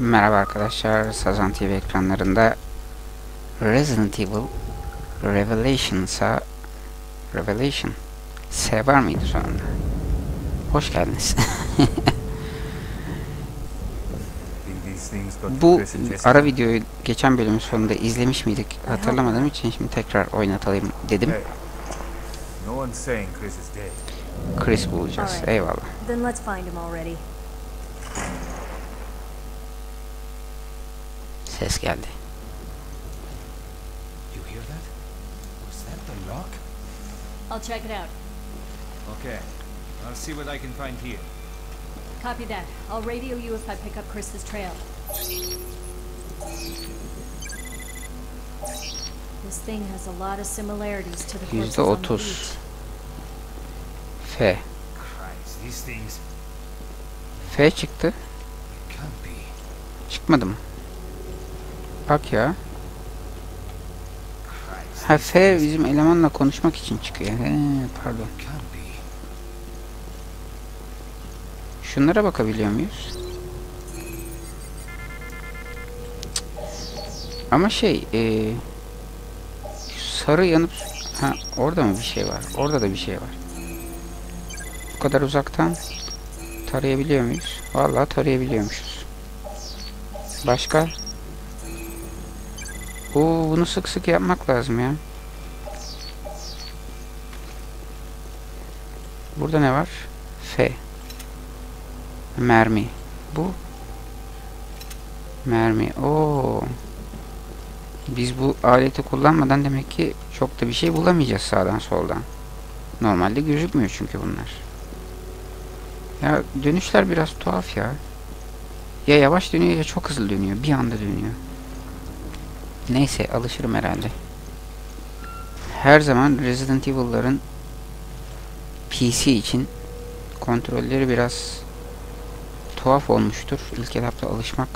Merhaba arkadaşlar, Sazan TV ekranlarında Resident Evil Revelations'a Revelation S var mıydı sonunda? Hoş geldiniz. Bu ara videoyu geçen bölümün sonunda izlemiş miydik hatırlamadığım için şimdi tekrar oynatalım dedim. Chris bulacağız. Eyvallah. Ses geldi. You hear that? Was that the lock? I'll check it out. Okay. I'll see what I can find here. Copy that. I'll radio you if I pick up Chris's trail. This thing has a lot of similarities to the corpses on the beach. F. Christ, these things F çıktı. Çıkmadı mı? Bak ya. Ha F bizim elemanla konuşmak için çıkıyor. He, pardon. Şunlara bakabiliyor muyuz? Ama şey, şu sarı yanıp ha orada mı bir şey var? Orada da bir şey var. Bu kadar uzaktan tarayabiliyor muyuz? Vallahi tarayabiliyormuşuz. Başka? Oo, bunu sık sık yapmak lazım ya. Burada ne var? F. Mermi. Bu. Mermi. Oo. Biz bu aleti kullanmadan demek ki çok da bir şey bulamayacağız sağdan soldan. Normalde gözükmüyor çünkü bunlar. Ya dönüşler biraz tuhaf ya. Ya yavaş dönüyor ya çok hızlı dönüyor. Bir anda dönüyor. Neyse alışırım herhalde. Her zaman Resident Evil'ların PC için kontrolleri biraz tuhaf olmuştur. İlk etapta alışmak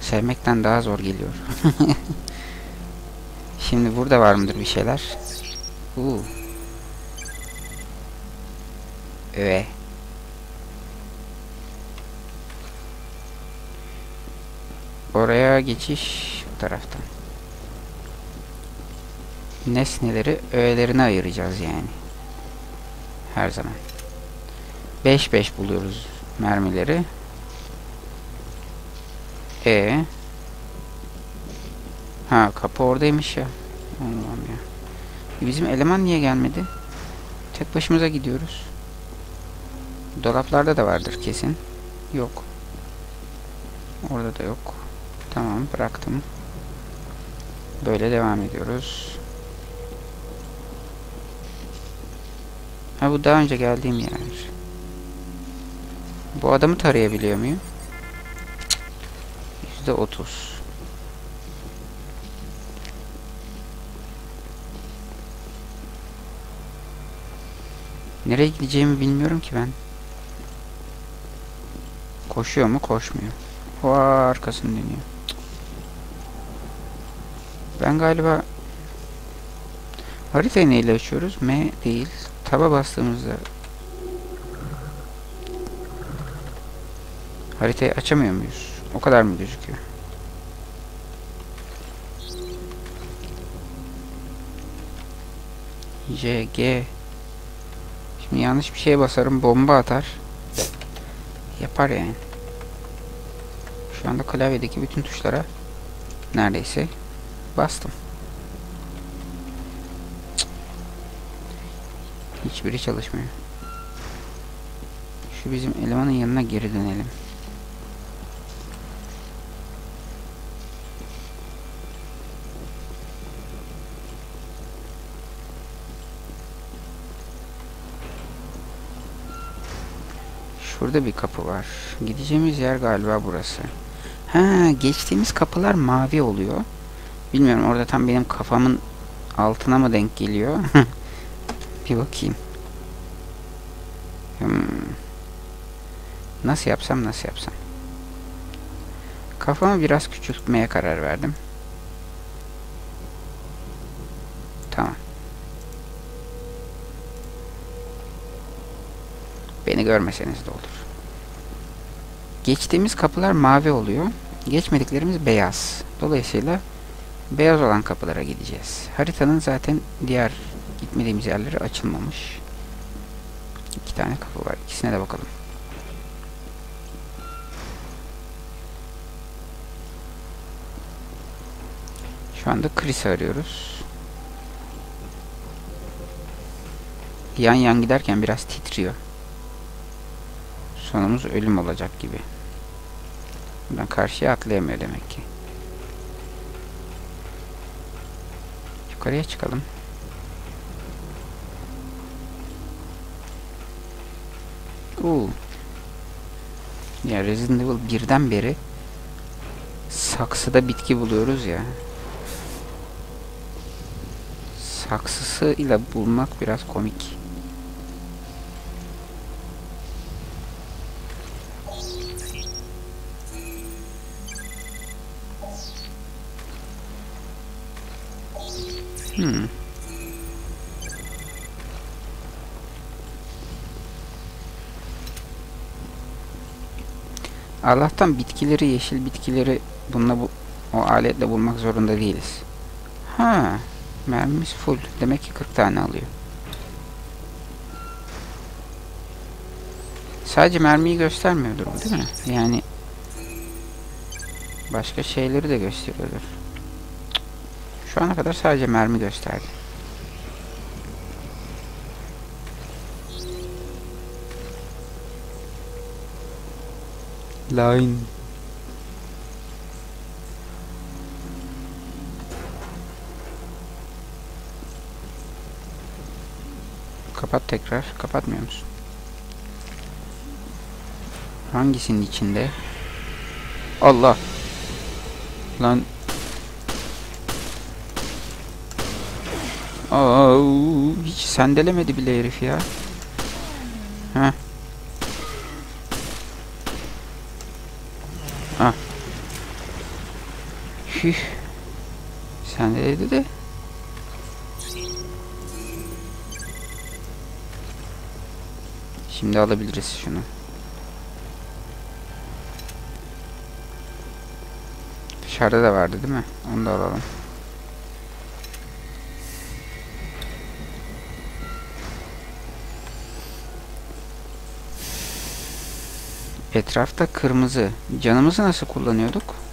sevmekten daha zor geliyor. Şimdi burada var mıdır bir şeyler? Uuu. Öve. Oraya geçiş bu taraftan. Nesneleri öğelerine ayıracağız yani. Her zaman. 5-5 buluyoruz mermileri. E Ha kapı oradaymış ya. Allah'ım ya. Bizim eleman niye gelmedi? Tek başımıza gidiyoruz. Dolaplarda da vardır kesin. Yok. Orada da yok. Tamam bıraktım. Böyle devam ediyoruz. Ha bu daha önce geldiğim yer. Bu adamı tarayabiliyor muyum? Yüzde otuz. Nereye gideceğimi bilmiyorum ki ben. Koşuyor mu? Koşmuyor. O arkasını dönüyor. Ben galiba haritayı neyle açıyoruz? M değil. Taba bastığımızda haritayı açamıyor muyuz? O kadar mı gözüküyor? J, G Şimdi yanlış bir şeye basarım bomba atar. Yapar yani. Şu anda klavyedeki bütün tuşlara neredeyse bastım. Hiçbiri çalışmıyor. Şu bizim elemanın yanına geri dönelim. Şurada bir kapı var. Gideceğimiz yer galiba burası. Ha, geçtiğimiz kapılar mavi oluyor. Bilmiyorum orada tam benim kafamın altına mı denk geliyor? bir bakayım. Hmm. Nasıl yapsam nasıl yapsam. Kafamı biraz küçültmeye karar verdim. Tamam. Beni görmeseniz de olur. Geçtiğimiz kapılar mavi oluyor. Geçmediklerimiz beyaz. Dolayısıyla beyaz olan kapılara gideceğiz. Haritanın zaten diğer gitmediğimiz yerleri açılmamış. İki tane kapı var. İkisine de bakalım. Şu anda Chris'i arıyoruz. Yan yan giderken biraz titriyor. Sonumuz ölüm olacak gibi. Buradan karşıya atlayamıyor demek ki. Yukarıya çıkalım. Oo. Ya Resident Evil 1'den beri saksıda bitki buluyoruz ya. Saksısı ile bulmak biraz komik. Hmm. Allah'tan bitkileri, yeşil bitkileri bununla bu o aletle bulmak zorunda değiliz. Ha, mermimiz full. Demek ki 40 tane alıyor. Sadece mermiyi göstermiyordur bu değil mi? Yani başka şeyleri de gösteriyordur. Şu ana kadar sadece mermi gösterdi. Line. Kapat tekrar. Kapatmıyor musun? Hangisinin içinde? Allah. Lan. Aa, hiç sendelemedi bile herif ya. Sendeledi de. Şimdi alabiliriz şunu. Dışarıda da vardı değil mi? Onu da alalım. Etrafta kırmızı. Canımızı nasıl kullanıyorduk?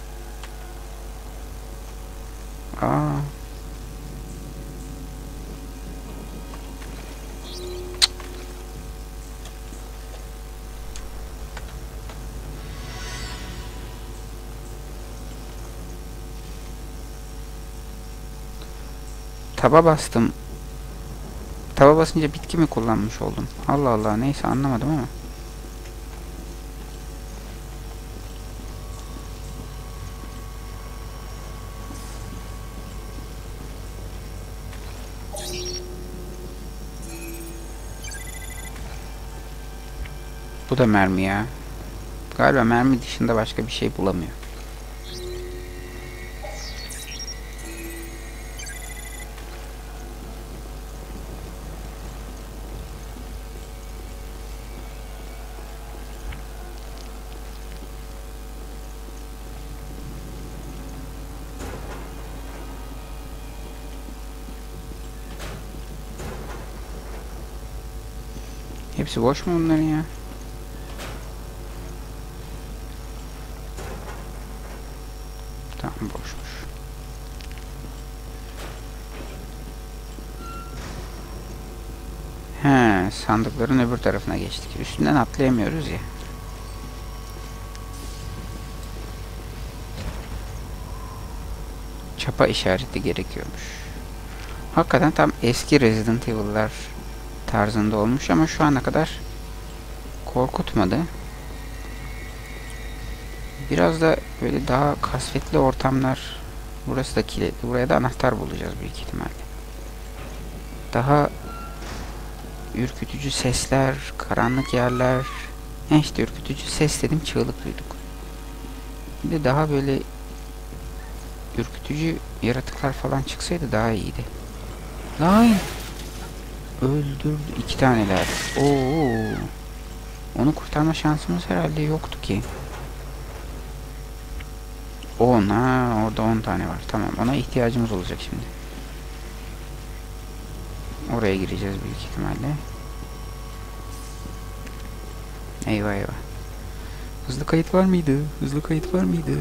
Taba bastım. Taba basınca bitki mi kullanmış oldum? Allah Allah neyse anlamadım ama. Bu da mermi ya. Galiba mermi dışında başka bir şey bulamıyor. Hepsi boş mu bunların ya? Tamam boşmuş. He, sandıkların öbür tarafına geçtik. Üstünden atlayamıyoruz ya. Çapa işareti gerekiyormuş. Hakikaten tam eski Resident Evil'lar tarzında olmuş ama şu ana kadar korkutmadı. Biraz da böyle daha kasvetli ortamlar burası da kilitli. Buraya da anahtar bulacağız büyük ihtimalle. Daha ürkütücü sesler, karanlık yerler. He işte ürkütücü ses dedim çığlık duyduk. Bir de daha böyle ürkütücü yaratıklar falan çıksaydı daha iyiydi. Lan! Öldürdü iki taneler. Oo. Onu kurtarma şansımız herhalde yoktu ki. 10 ha orada 10 tane var. Tamam ona ihtiyacımız olacak şimdi. Oraya gireceğiz büyük ihtimalle. Eyvah eyvah. Hızlı kayıt var mıydı? Hızlı kayıt var mıydı?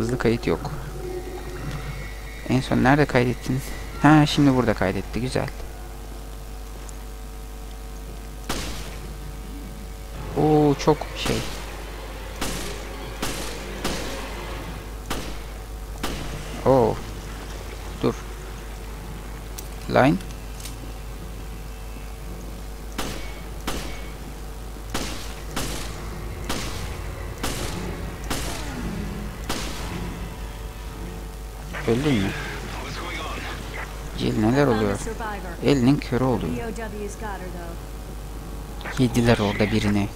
Hızlı kayıt yok. En son nerede kaydettin? Ha şimdi burada kaydetti. Güzel. Oo çok şey. Oo. Dur. Line. Öldün mü? Jill neler oluyor? Elinin körü oluyor. Yediler orada birini.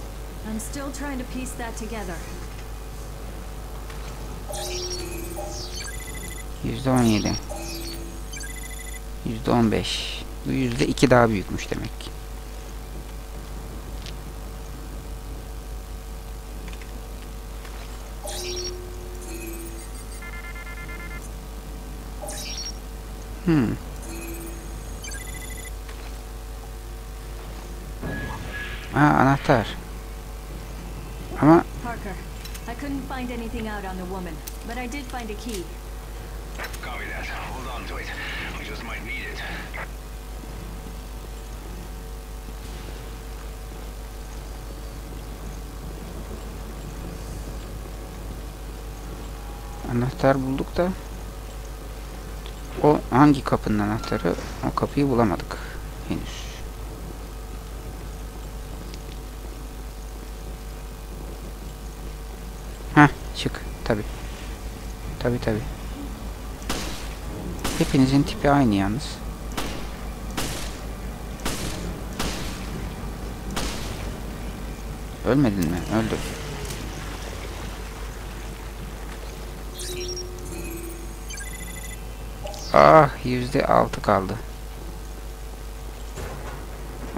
Yüzde on yedi. Yüzde on beş. Bu yüzde iki daha büyükmüş demek ki. Hmm. Aa anahtar. Ama Parker, I couldn't find anything out on the woman, but I did find a key. Copy that. Hold on to it. We just might need it. Anahtar bulduk da o hangi kapının anahtarı? O kapıyı bulamadık henüz. Heh çık tabi. Tabi tabi. Hepinizin tipi aynı yalnız. Ölmedin mi? Öldüm. Ah yüzde altı kaldı.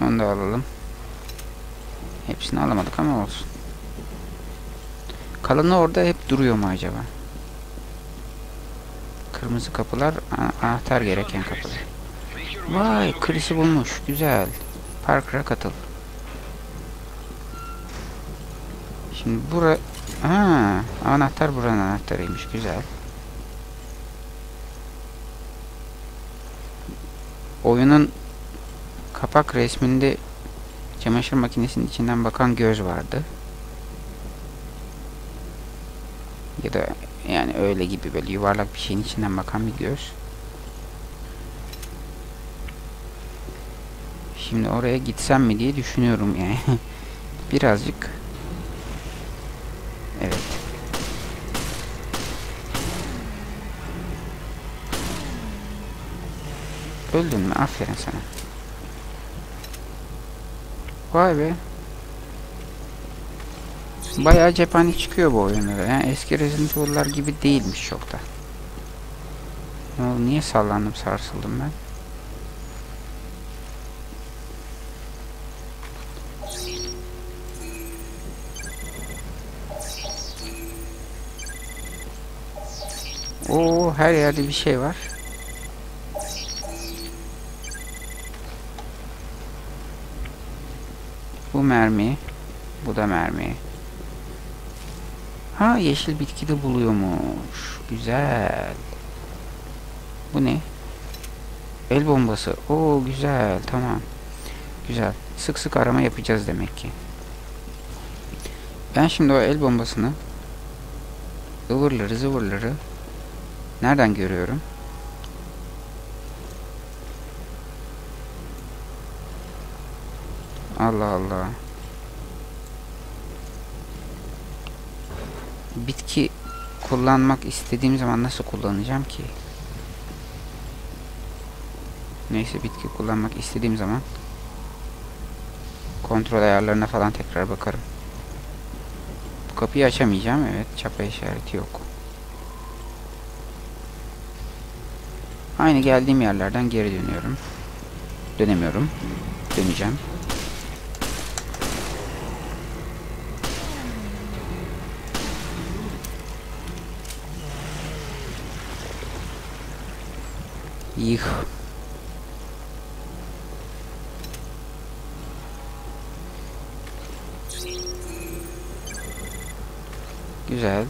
Onu da alalım. Hepsini alamadık ama olsun. Kalanı orada hep duruyor mu acaba? Kırmızı kapılar anahtar gereken kapılar. Vay Chris'i bulmuş. Güzel. Parker'a katıl. Şimdi bura... Ha, anahtar buranın anahtarıymış. Güzel. Oyunun kapak resminde çamaşır makinesinin içinden bakan göz vardı. Ya da yani öyle gibi böyle yuvarlak bir şeyin içinden bakan bir göz. Şimdi oraya gitsem mi diye düşünüyorum yani. Birazcık. Evet. Öldün mü? Aferin sana. Vay be. Bayağı cephane çıkıyor bu oyunda da. Yani eski Resident Evil'lar gibi değilmiş çok da. Ne oldu? Niye sallandım sarsıldım ben? Oo her yerde bir şey var. Bu mermi. Bu da mermi. Ha yeşil bitki de buluyormuş. Güzel. Bu ne? El bombası. Oo güzel. Tamam. Güzel. Sık sık arama yapacağız demek ki. Ben şimdi o el bombasını ıvırları zıvırları nereden görüyorum? Allah Allah. Bitki kullanmak istediğim zaman nasıl kullanacağım ki? Neyse bitki kullanmak istediğim zaman kontrol ayarlarına falan tekrar bakarım. Bu kapıyı açamayacağım. Evet çapa işareti yok. Aynı geldiğim yerlerden geri dönüyorum. Dönemiyorum. Döneceğim. Yıh. Güzel.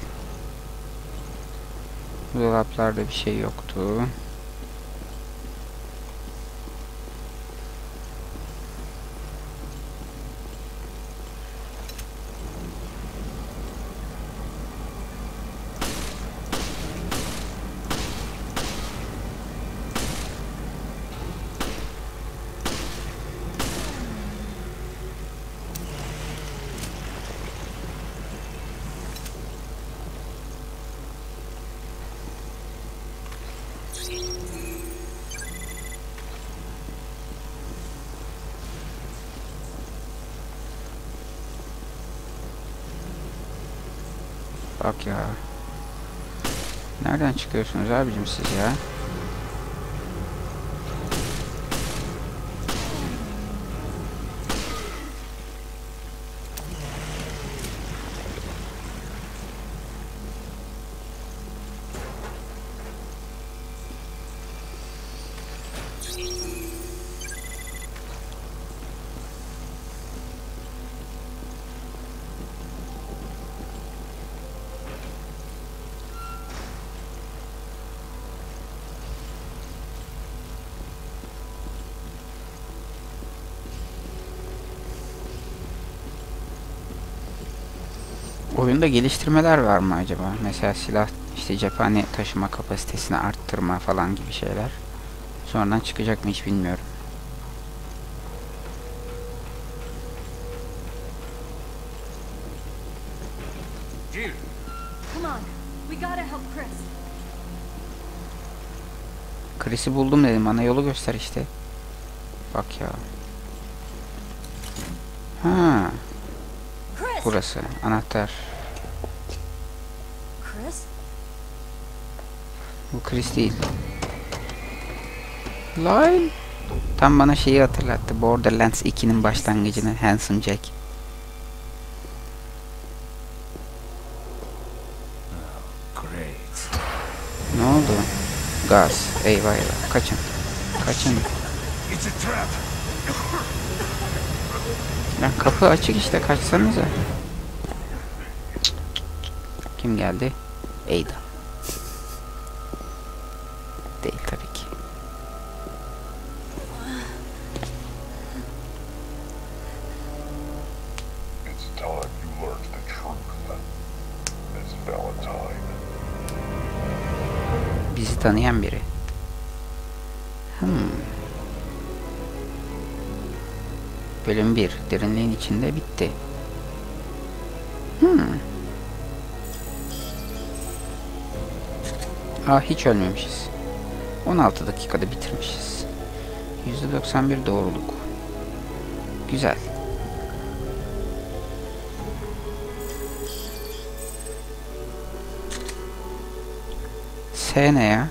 Dolaplarda bir şey yoktu. Bak ya. Nereden çıkıyorsunuz abicim siz ya? Oyunda geliştirmeler var mı acaba? Mesela silah işte cephane taşıma kapasitesini arttırma falan gibi şeyler. Sonradan çıkacak mı hiç bilmiyorum. Jill, Come on. We gotta help Chris. Chris'i buldum dedim bana yolu göster işte. Bak ya. Ha, Chris! Burası anahtar. Chris? Bu Chris değil. Lyle. Tam bana şeyi hatırlattı. Borderlands 2'nin başlangıcını Handsome Jack. great. Ne oldu? Gaz. Eyvah eyvah. Kaçın. Kaçın. It's a trap. Lan kapı açık işte. Kaçsanıza. Kim geldi? Ada. Değil tabii ki. Bizi tanıyan biri. Hmm. Bölüm 1. Derinliğin içinde bitti. Aa hiç ölmemişiz. 16 dakikada bitirmişiz. %91 doğruluk. Güzel. S ne ya?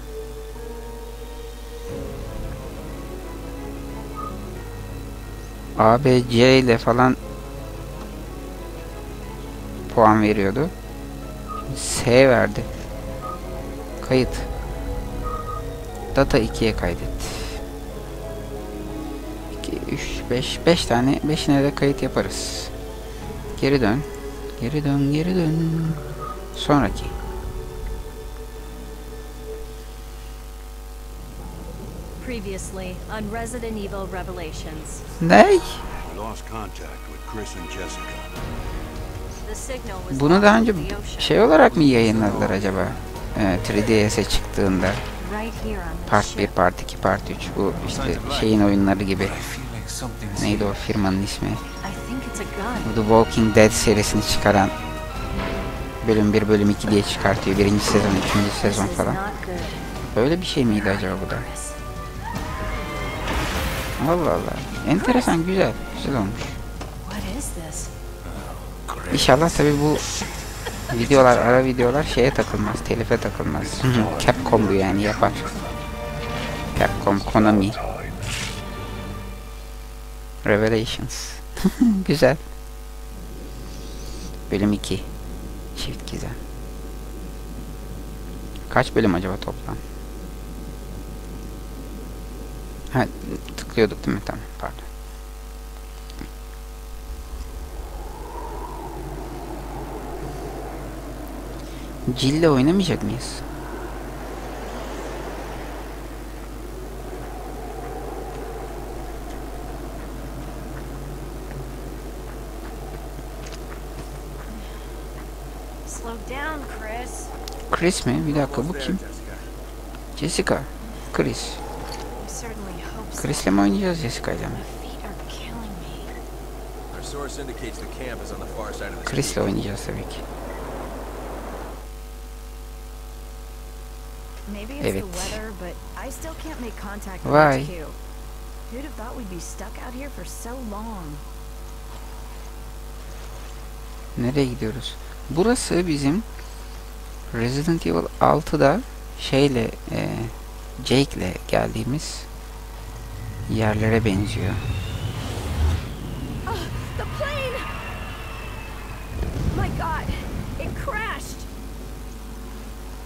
A, B, C ile falan puan veriyordu. Şimdi S verdi. Kayıt. Data 2'ye kaydet. 2, 3, 5, 5 tane, 5'ine de kayıt yaparız. Geri dön. Geri dön, geri dön. Sonraki. Previously on Resident Evil Revelations. Ne? We lost contact with Chris and Jessica. The signal was Bunu daha önce şey olarak mı yayınladılar acaba? Ee, 3DS'e çıktığında right here on the Part 1, ship. Part 2, Part 3 bu işte şeyin oyunları gibi. Neydi o firmanın ismi? Bu The Walking Dead serisini çıkaran bölüm 1, bölüm 2 diye çıkartıyor. Birinci sezon, This sezon falan. Böyle bir şey miydi acaba bu da? Allah Allah. Enteresan, güzel. Güzel olmuş. İnşallah tabi bu videolar, ara videolar şeye takılmaz, telife takılmaz. Capcom bu yani yapar. Capcom, Konami. Revelations. Güzel. Bölüm 2. Çift gizem. Kaç bölüm acaba toplam? Ha, tıklıyorduk değil mi? Tamam pardon. Cille oynamayacak mıyız? Slow down, Chris. Chris mi? Bir dakika bu kim? Jessica. Chris. Chris'le mi oynayacağız Jessica'yla mı? My feet are killing so long? Nereye gidiyoruz? Burası bizim Resident Evil 6'da şeyle e, Jake'le geldiğimiz yerlere benziyor. The plane! My god, it crashed! There shouldn't be any shipping routes in this area. And the intel we got on Veltro was on the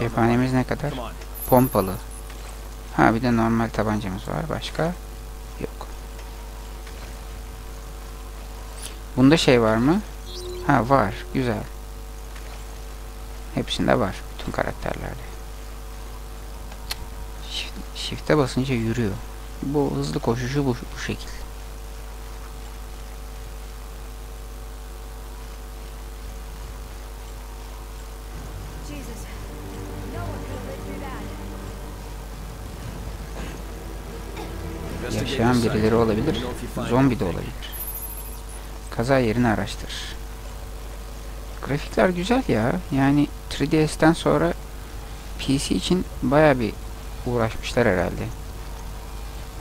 Cephanemiz ne kadar? Come on. Pompalı. Ha bir de normal tabancamız var. Başka? Yok. Bunda şey var mı? Ha var. Güzel. Hepsinde var. Bütün karakterlerde. Shift, shift'e basınca yürüyor. Bu hızlı koşuşu bu, bu şekil. Site. birileri olabilir. Zombi de olabilir. Kaza yerini araştır. Grafikler güzel ya. Yani 3DS'ten sonra PC için baya bir uğraşmışlar herhalde.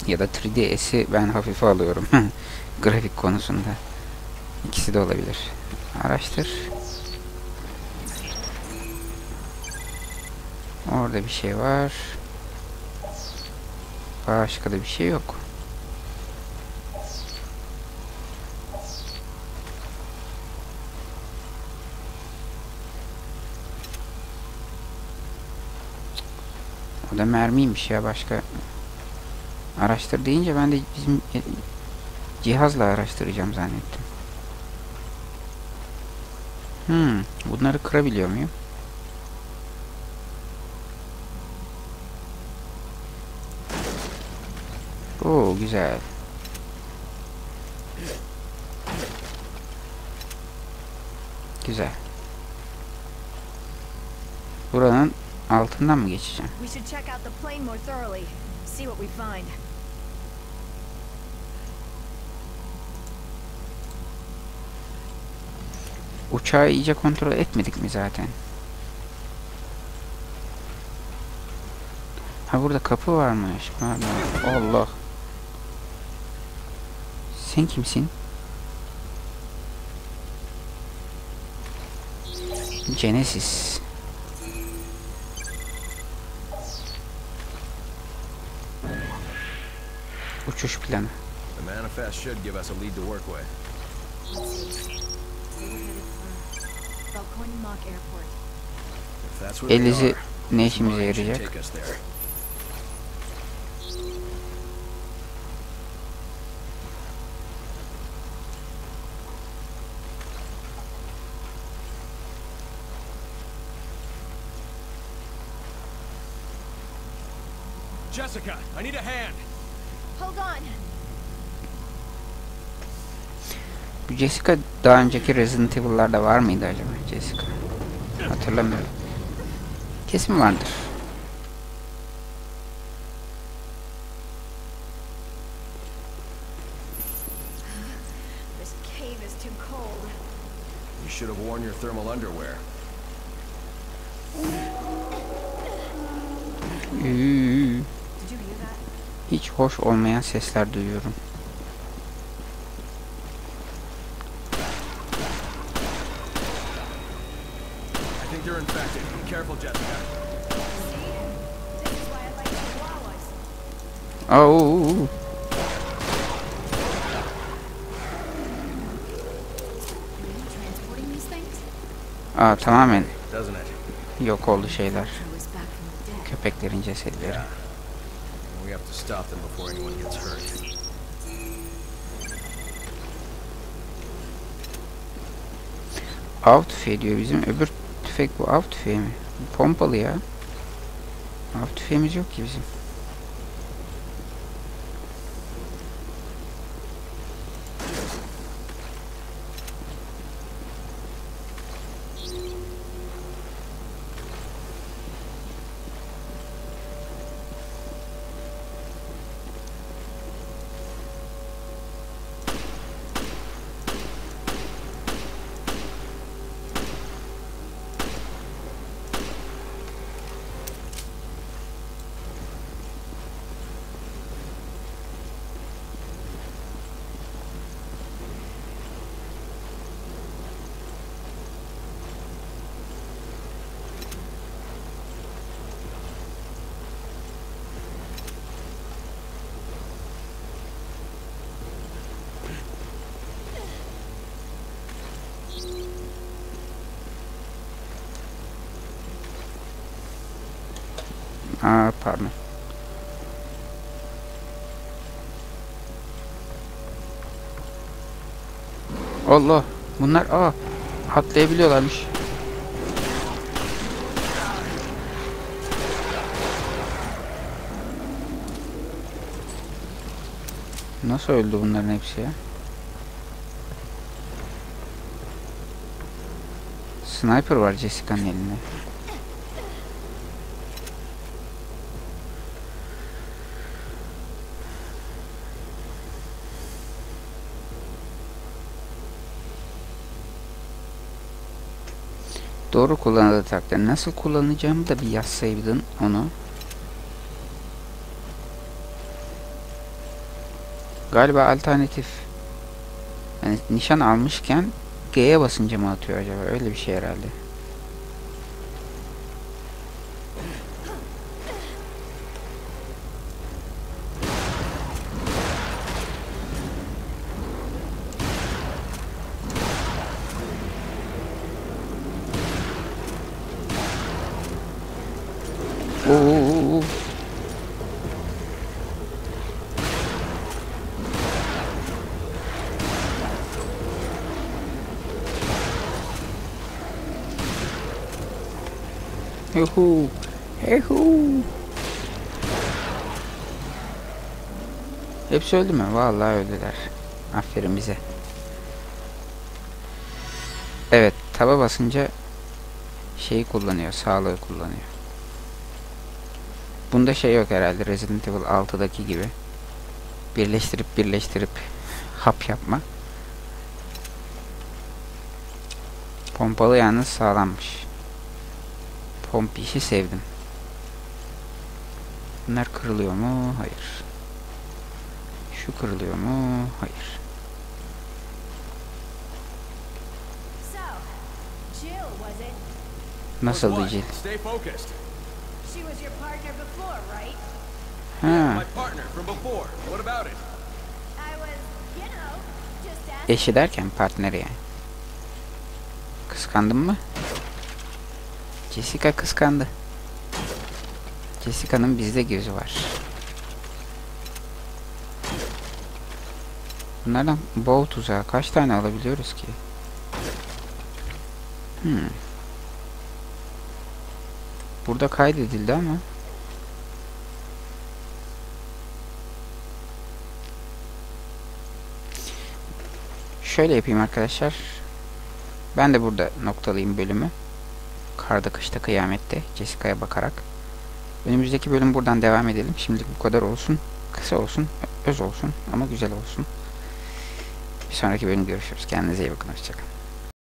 Ya da 3DS'i ben hafife alıyorum. Grafik konusunda. İkisi de olabilir. Araştır. Orada bir şey var. Başka da bir şey yok. Da mermiymiş ya başka. Araştır deyince ben de bizim e, cihazla araştıracağım zannettim. Hmm, bunları kırabiliyor muyum? Oo güzel. Güzel. Buranın altından mı geçeceğim? Uçağı iyice kontrol etmedik mi zaten? Ha burada kapı varmış. Pardon. Allah. Sen kimsin? Genesis. Where they Elizi ne işimize yarayacak? Jessica, I need a hand. Hold on. Bu Jessica daha önceki Resident Evil'larda var mıydı acaba Jessica? Hatırlamıyorum. Kesin vardır. This cave is too cold. You should have worn your thermal underwear. Are you transporting these things? Aa, tamamen yok oldu şeyler. Köpeklerin cesetleri. We have to stop them before anyone gets hurt. Tüfeği diyor bizim. Öbür tüfek bu av tüfeği mi? Pompalı ya. Av tüfeğimiz yok ki bizim. Aa pardon. Allah. Bunlar aa atlayabiliyorlarmış. Nasıl öldü bunların hepsi ya? Sniper var Jessica'nın elinde. Doğru kullanıldığı takdirde nasıl kullanacağımı da bir yazsaydın onu. Galiba alternatif. Yani nişan almışken G'ye basınca mı atıyor acaba? Öyle bir şey herhalde. Oo, oo, oo. Yuhu. Yuhu. Hepsi öldü mü? Vallahi öldüler. Aferin bize. Evet, taba basınca şeyi kullanıyor, sağlığı kullanıyor. Bunda şey yok herhalde Resident Evil 6'daki gibi. Birleştirip birleştirip hap yapma. Pompalı yalnız sağlammış. Pomp işi sevdim. Bunlar kırılıyor mu? Hayır. Şu kırılıyor mu? Hayır. So, Jill? Ha, eşi derken partneri yani. Kıskandın mı? Jessica kıskandı. Jessica'nın bizde gözü var. Bunlardan bow tuzağı kaç tane alabiliyoruz ki? Hmm. Burada kaydedildi ama Şöyle yapayım arkadaşlar. Ben de burada noktalayayım bölümü. Karda kışta kıyamette Jessica'ya bakarak. Önümüzdeki bölüm buradan devam edelim. Şimdilik bu kadar olsun. Kısa olsun, öz olsun ama güzel olsun. Bir sonraki bölüm görüşürüz. Kendinize iyi bakın. Hoşçakalın.